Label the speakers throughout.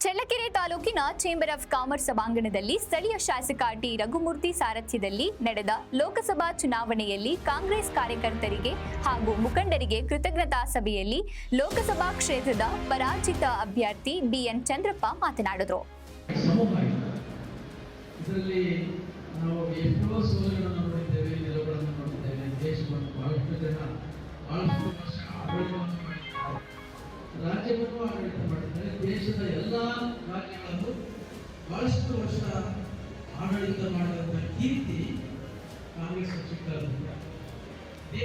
Speaker 1: ಚಳ್ಳಕೆರೆ ತಾಲೂಕಿನ chamber of commerce ಸಭಾಂಗಣದಲ್ಲಿ ಸ್ಥಳೀಯ ಶಾಸಕ ಟಿ. ರಘುಮೂರ್ತಿ ಸಾರಥ್ಯದಲ್ಲಿ ನಡೆದ ಲೋಕಸಭಾ ಚುನಾವಣೆಯಲ್ಲಿ ಕಾಂಗ್ರೆಸ್ ಕಾರ್ಯಕರ್ತರಿಗೆ ಹಾಗೂ ಮುಖಂಡರಿಗೆ ಕೃತಜ್ಞತಾ ಸಭೆಯಲ್ಲಿ ಲೋಕಸಭಾ ಕ್ಷೇತ್ರದ ಪರಾಜಿತ ಅಭ್ಯರ್ಥಿ ಬಿಎನ್ ಚಂದ್ರಪ್ಪ ಮಾತನಾಡಿದರು.
Speaker 2: ಸಮೂಹ ಬಹಳಷ್ಟು ವರ್ಷ ಆಡಳಿತ ಮಾಡಿದಂಥ ಕೀರ್ತಿ ಕಾಂಗ್ರೆಸ್ ಪಕ್ಷಕ್ಕೆ ಇದೇ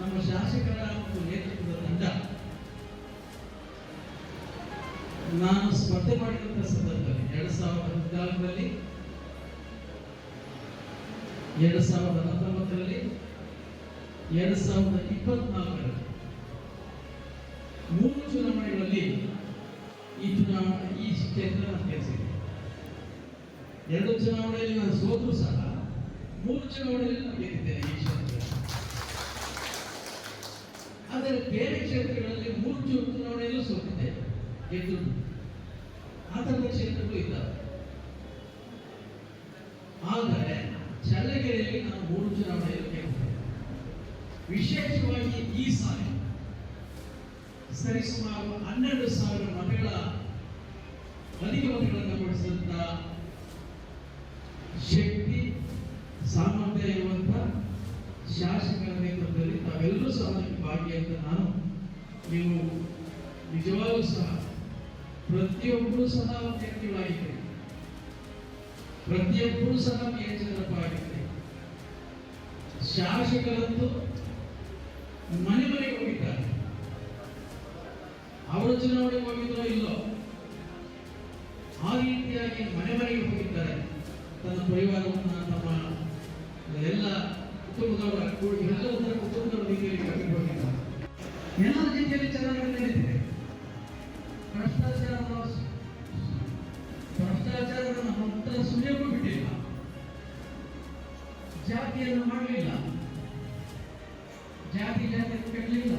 Speaker 2: ನಮ್ಮ ಶಾಸಕರ ಒಂದು ನೇತೃತ್ವದ ತಂಡ ನಾನು ಸ್ಪರ್ಧೆ ಮಾಡಿದಂಥ ಸಂದರ್ಭದಲ್ಲಿ ಎರಡು ಸಾವಿರದ ಹದಿನಾಲ್ಕರಲ್ಲಿ, ಎರಡು ಸಾವಿರದ ಹತ್ತೊಂಬತ್ತರಲ್ಲಿ, ಎರಡು ಸಾವಿರದ ಇಪ್ಪತ್ನಾಲ್ಕರಲ್ಲಿ ಮೂರು ಚುನಾವಣೆಗಳಲ್ಲಿ ಈ ಚುನಾವಣೆ ಈ ಕ್ಷೇತ್ರ ನಾನು ಕೆಲಸ ಎರಡು ಚುನಾವಣೆಯಲ್ಲಿ ನಾನು ಸೋತರು ಸಹ ಮೂರು ಚುನಾವಣೆಯಲ್ಲಿ ನಾನು ಗೆದ್ದಿದ್ದೇನೆ ಈ ಕ್ಷೇತ್ರ ಆದರೆ ಬೇರೆ ಕ್ಷೇತ್ರಗಳಲ್ಲಿ ಮೂರು ಚುನಾವಣೆಯಲ್ಲೂ ಸೋತಿದ್ದೆ ಗೆದ್ದು ಆ ಕ್ಷೇತ್ರಗಳು ಇದ್ದಾವೆ. ಆದರೆ ಚಳ್ಳಕೆರೆಯಲ್ಲಿ ನಾನು ಮೂರು ಚುನಾವಣೆಯಲ್ಲಿ ಗೆದ್ದೆ ವಿಶೇಷವಾಗಿ ಈ ಸಾರಿ ಸರಿಸುಮಾರು ಹನ್ನೆರಡು ಸಾವಿರ ಮತಗಳನ್ನು ಕೊಡಿಸಿದಂಥ ಶಕ್ತಿ ಸಾಮರ್ಥ್ಯ ಇರುವಂಥ ಶಾಸಕರ ನೇತೃತ್ವದಲ್ಲಿ ತಾವೆಲ್ಲರೂ ಸಹ ಭಾಗಿ ಅಂತ ನಾನು ನೀವು ನಿಜವಾಗೂ ಸಹ ಪ್ರತಿಯೊಬ್ಬರು ಸಹ ವ್ಯಕ್ತಿಗಳಾಗಿದ್ದಾರೆ ಪ್ರತಿಯೊಬ್ಬರು ಸಹ ಚಂದ್ರಪ್ಪ ಆಗಿದ್ದೆ ಶಾಸಕರಂತೂ ಮನೆ ಮನೆಗೆ ಹೋಗಿದ್ದಾರೆ. ಅವರು ಚುನಾವಣೆಗೆ ಹೋಗಿದ್ರೋ ಇಲ್ಲೋ? ಆ ರೀತಿಯಾಗಿ ಮನೆ ಮನೆಗೆ ಹೋಗಿದ್ದಾರೆ. ತನ್ನ ಪರಿವಾರವನ್ನು ತಮ್ಮ ಎಲ್ಲ ಕುಟುಂಬದವರ ಎಲ್ಲರ ಕುಟುಂಬದವರ ರೀತಿಯಲ್ಲಿ ಕಟ್ಟಿಕೊಂಡಿದ್ದಾರೆ ಎಲ್ಲ ರೀತಿಯಲ್ಲಿ ಚೆನ್ನಾಗಿ ನಡೀತಿದೆ. ಭ್ರಷ್ಟಾಚಾರ ಭ್ರಷ್ಟಾಚಾರವನ್ನು ಹತ್ರ ಸುಳಿಯಕ್ಕೂ ಬಿಟ್ಟಿಲ್ಲ. ಜಾತಿಯನ್ನು ಮಾಡಲಿಲ್ಲ. ಜಾತಿ ಜಾತಿ ಕೆಡಲಿಲ್ಲ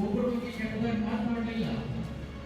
Speaker 2: ಒಬ್ಬರೊಬ್ಬರಿಗೆ ಕೆಟ್ಟದಾಗಿ ಮಾತನಾಡಲಿಲ್ಲ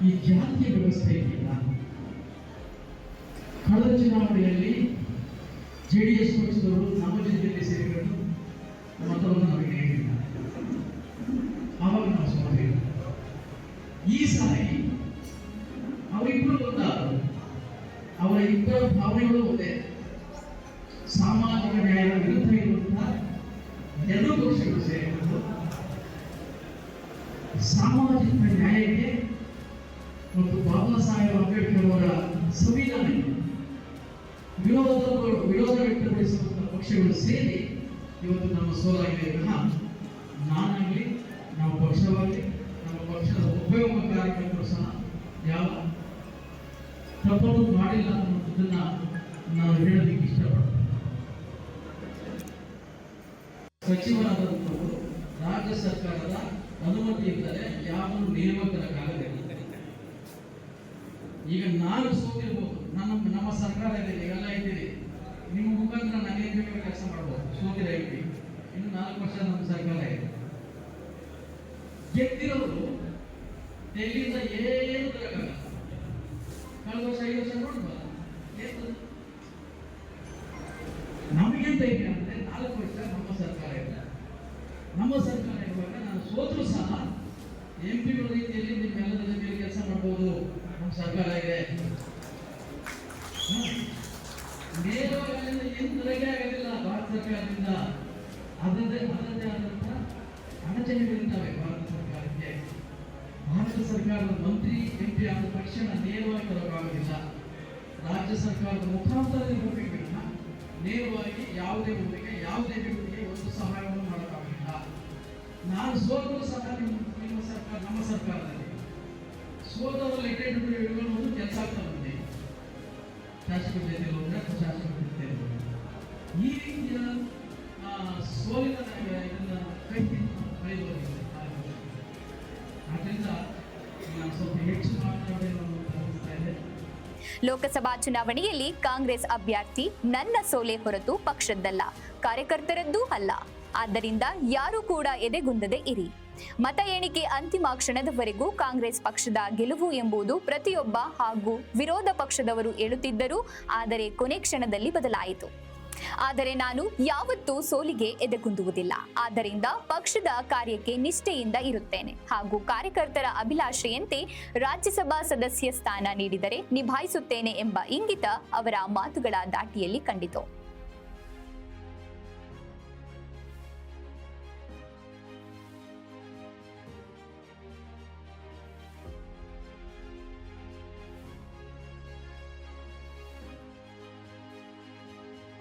Speaker 2: ಈ ಜಾತಿಯ ವ್ಯವಸ್ಥೆ ಇದೆಯಲ್ಲ ಕಳೆದ ಚುನಾವಣೆಯಲ್ಲಿ ಜೆ ಡಿ ಎಸ್ ಪಕ್ಷದವರು ನಮ್ಮ ಜೊತೆಯಲ್ಲಿ ಸೇರಿಕೊಂಡು ಮತವನ್ನು ನಮಗೆ ನೀಡಿಲ್ಲ ಆವಾಗ ನಾವು ಸೋತಿಲ್ಲ ಈ ಸಾರಿ ಅವರಿಬ್ಬರು ಒಂದಾದರು. ಅವರ ಇಬ್ಬರ ಭಾವನೆಗಳು ಒಂದೇ. ಸಾಮಾಜಿಕ ನ್ಯಾಯದ ವಿರುದ್ಧ ಇರುವಂತಹ ಎರಡು ಪಕ್ಷಗಳು ಸೇರಿಕೊಂಡು ಸಾಮಾಜಿಕ ಬಾಬಾ ಸಾಹೇಬ್ ಅಂಬೇಡ್ಕರ್ ಅವರ ಸಂವಿಧಾನ ವಿರೋಧ ವಿರೋಧ ವ್ಯಕ್ತಪಡಿಸುವಂತಹ ಪಕ್ಷಗಳು ಸೇರಿ ಇವತ್ತು ನಮ್ಮ ಸೋಲಾಗಿದೆ ವಿನಃ ನಾನಾಗಲಿ ನಮ್ಮ ಪಕ್ಷವಾಗಲಿ, ನಮ್ಮ ಪಕ್ಷದ ಉಪಯೋಗ ಕಾರ್ಯಕರ್ತರು ಸಹ ಯಾವ ತಪ್ಪನ್ನು ಮಾಡಿಲ್ಲ ಅನ್ನೋದನ್ನ ನಾನು ಹೇಳೋದಕ್ಕೆ ಇಷ್ಟಪಡ್ತೇನೆ ಸಚಿವರಾದಂಥವರು ರಾಜ್ಯ ಸರ್ಕಾರದ ಅನುಮತಿ ಇದ್ದರೆ ಯಾವ ನೇಮಕಕ್ಕಾಗಲಿಲ್ಲ ಈಗ ನಾನು ಸೋತಿರ್ಬೋದು ನನ್ನ ನಮ್ಮ ಸರ್ಕಾರ ಇದೆ ಎಲ್ಲ ಇದ್ದೀರಿ ನಿಮ್ಮ ಮುಖಾಂತರ ನನಗೆ ಬೇಕಾದ ಕೆಲಸ ಮಾಡ್ಬೋದು. ಸೋತಿರ ಐತಿ ಇನ್ನು ನಾಲ್ಕು ವರ್ಷ ನಮ್ಮ ಸರ್ಕಾರ ಇದೆ. ಗೆದ್ದಿರೋರು ಡೆಲ್ಲಿಯಿಂದ ಏನು ತರಕಾಗಲ್ಲ ಕಳೆದ ವರ್ಷ ಐದು ವರ್ಷ ನೋಡ್ಬೋದು ನಮಗೆ ಇದೆ ಅಂದ್ರೆ ನಾಲ್ಕು ವರ್ಷ ನಮ್ಮ ಸರ್ಕಾರ ಇಲ್ಲ ನಮ್ಮ ಸರ್ಕಾರ ಇರುವಾಗ ನಾನು ಸೋತರು ಸಹ ಎಂ ಪಿಗಳ ರೀತಿಯಲ್ಲಿ ನಿಮ್ಮೆಲ್ಲರ ಜೊತೆ ಕೆಲಸ ಮಾಡ್ಬೋದು. ಸರ್ಕಾರ ಇದೆ ಏನು ತೊಲಗೆ ಆಗೋದಿಲ್ಲ ಭಾರತ ಸರ್ಕಾರದಿಂದ ಅದರದ್ದೇ ಅದರದ್ದೇ ಆದಂಥ ಅಡಚಣೆಗಳಿದ್ದಾವೆ ಭಾರತ ಸರ್ಕಾರಕ್ಕೆ ಭಾರತ ಸರ್ಕಾರದ ಮಂತ್ರಿ ಎಂ ಪಿ ಆದ ತಕ್ಷಣ ನೇರವಾಗಿ ರಾಜ್ಯ ಸರ್ಕಾರದ ಮುಖಾಂತರ ನೇರವಾಗಿ ಯಾವುದೇ ಊರಿಗೆ ಯಾವುದೇ ವ್ಯಕ್ತಿಗೆ ಒಂದು ಸಹಾಯವನ್ನು ಮಾಡೋಕ್ಕಾಗಲಿಲ್ಲ. ನಾನು ಸೋತರೂ ಸಹ ನಿಮ್ಮ
Speaker 1: ಲೋಕಸಭಾ ಚುನಾವಣೆಯಲ್ಲಿ ಕಾಂಗ್ರೆಸ್ ಅಭ್ಯರ್ಥಿ ನನ್ನ ಸೋಲೆ ಹೊರತು ಪಕ್ಷದ್ದಲ್ಲ. ಕಾರ್ಯಕರ್ತರದ್ದೂ ಅಲ್ಲ. ಆದ್ದರಿಂದ ಯಾರೂ ಕೂಡ ಎದೆಗುಂದದೆ ಇರಿ. ಮತ ಎಣಿಕೆ ಅಂತಿಮ ಕ್ಷಣದವರೆಗೂ ಕಾಂಗ್ರೆಸ್ ಪಕ್ಷದ ಗೆಲುವು ಎಂಬುದು ಪ್ರತಿಯೊಬ್ಬ ಹಾಗೂ ವಿರೋಧ ಪಕ್ಷದವರು ಹೇಳುತ್ತಿದ್ದರು. ಆದರೆ ಕೊನೆ ಕ್ಷಣದಲ್ಲಿ ಬದಲಾಯಿತು. ಆದರೆ ನಾನು ಯಾವತ್ತೂ ಸೋಲಿಗೆ ಎದೆಗುಂದುವುದಿಲ್ಲ. ಆದ್ದರಿಂದ ಪಕ್ಷದ ಕಾರ್ಯಕ್ಕೆ ನಿಷ್ಠೆಯಿಂದ ಇರುತ್ತೇನೆ. ಹಾಗೂ ಕಾರ್ಯಕರ್ತರ ಅಭಿಲಾಷೆಯಂತೆ ರಾಜ್ಯಸಭಾ ಸದಸ್ಯ ಸ್ಥಾನ ನೀಡಿದರೆ ನಿಭಾಯಿಸುತ್ತೇನೆ ಎಂಬ ಇಂಗಿತ ಅವರ ಮಾತುಗಳ ದಾಟಿಯಲ್ಲಿ ಕಂಡಿತು.